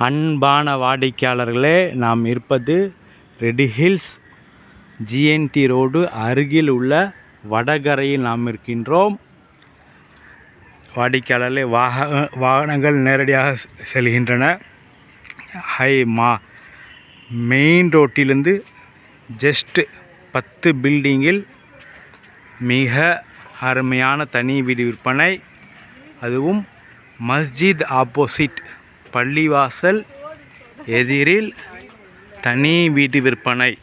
அன்பான வாடிக்கையாளர்களே நாம் இருப்பது ரெடி ஹில்ஸ் ஜிஎன்டி ரோடு அருகில் உள்ள வடகரையில் நாம் இருக்கின்றோம். வாடிக்கையாளர்களே வாக வாகனங்கள் நேரடியாக செ- செல்கின்றன. ஹை மா மெயின் ரோட்டிலிருந்து ஜஸ்ட்டு பத்து பில்டிங்கில் மிக அருமையான தனி வீடு விற்பனை. அதுவும் மஸ்ஜித் ஆப்போசிட் பள்ளிவாசல் எதிரில் தனி வீட்டு விற்பனை.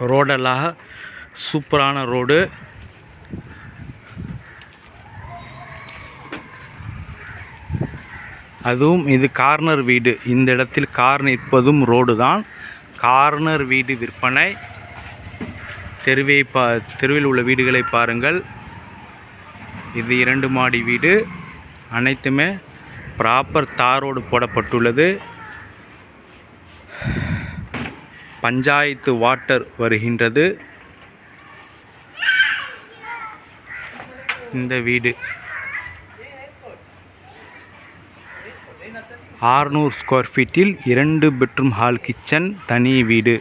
ரோடெல்லாம் சூப்பரான ரோடு. அதுவும் இது கார்னர் வீடு. இந்த இடத்தில் கார் நிற்பதும் ரோடு தான். கார்னர் வீடு விற்பனை. தெருவை பா தெருவில் உள்ள வீடுகளை பாருங்கள். இது இரண்டு மாடி வீடு. அனைத்துமே ப்ராப்பர் தாரோடு போடப்பட்டுள்ளது. பஞ்சாயத்து வாட்டர் வருகின்றது. இந்த வீடு. ஆறுநூறு ஸ்கொயர் ஃபீட்டில் இரண்டு பெட்ரூம் ஹால் கிச்சன் தனி வீடு.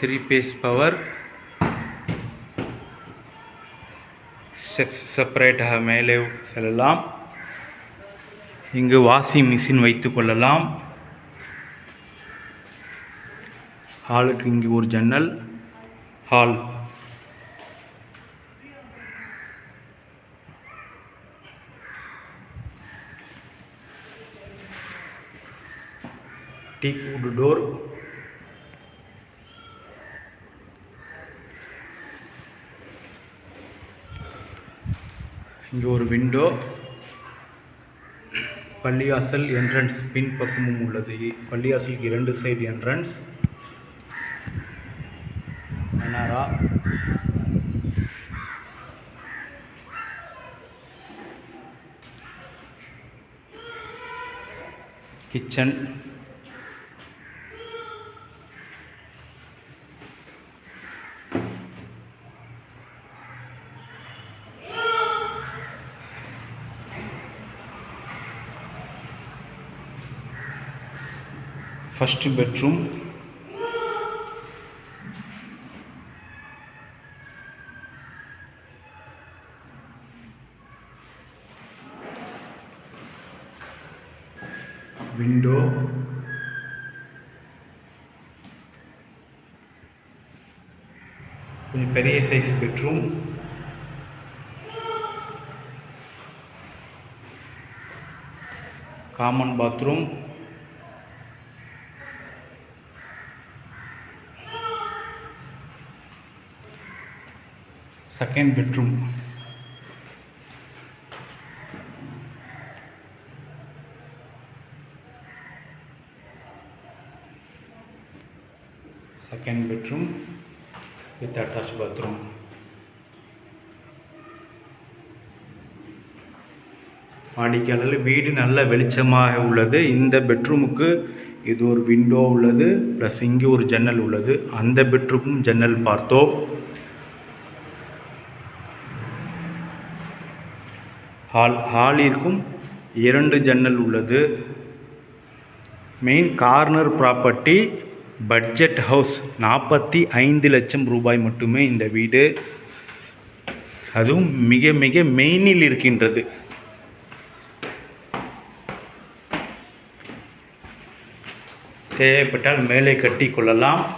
த்ரீ பேஸ் பவர் ஸ்டெப்ஸ் செப்பரேட்டாக மேலே செல்லலாம். இங்கு வாஷிங் மிஷின் வைத்து கொள்ளலாம். ஹாலுக்கு இங்கு ஒரு ஜன்னல் ஹால் டீக் வுட் டோர் இங்கே ஒரு விண்டோ பள்ளியாசல் என்ட்ரன்ஸ் பின் பக்கமும் உள்ளது. பள்ளியாசலுக்கு இரண்டு சைடு என்ட்ரன்ஸ் மனாரா கிச்சன் ஃபஸ்ட்டு பெட்ரூம் விண்டோ கொஞ்சம் பெரிய size bedroom common bathroom second bedroom second bedroom with attach bathroom வாடிக்கையாளர் வீடு நல்ல வெளிச்சமாக உள்ளது. இந்த பெட்ரூமுக்கு இது ஒரு விண்டோ உள்ளது ப்ளஸ் இங்கே ஒரு ஜன்னல் உள்ளது. அந்த பெட்ரூமும் ஜன்னல் பார்த்தோம். ஹால் ஹாலிற்கும் இரண்டு ஜன்னல் உள்ளது. Main corner property budget house நாற்பத்தி ஐந்து லட்சம் ரூபாய் மட்டுமே இந்த வீடு. அதுவும் மிக மிக மெயினில் இருக்கின்றது. தேவைப்பட்டால் மேலே கட்டி கொள்ளலாம்.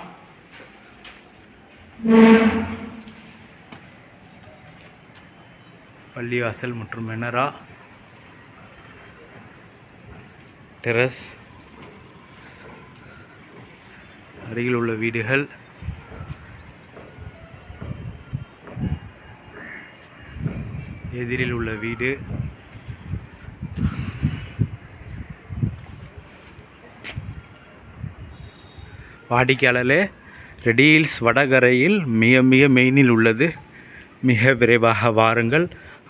பள்ளிவாசல் மற்றும் மெனரா டெரஸ். அருகில் உள்ள வீடுகள். எதிரில் உள்ள வீடு. வாடிக்கையாளரே ரெடியில்ஸ் வடகரையில் மிக மிக மெயினில் உள்ளது. மிக விரைவாக வாருங்கள்.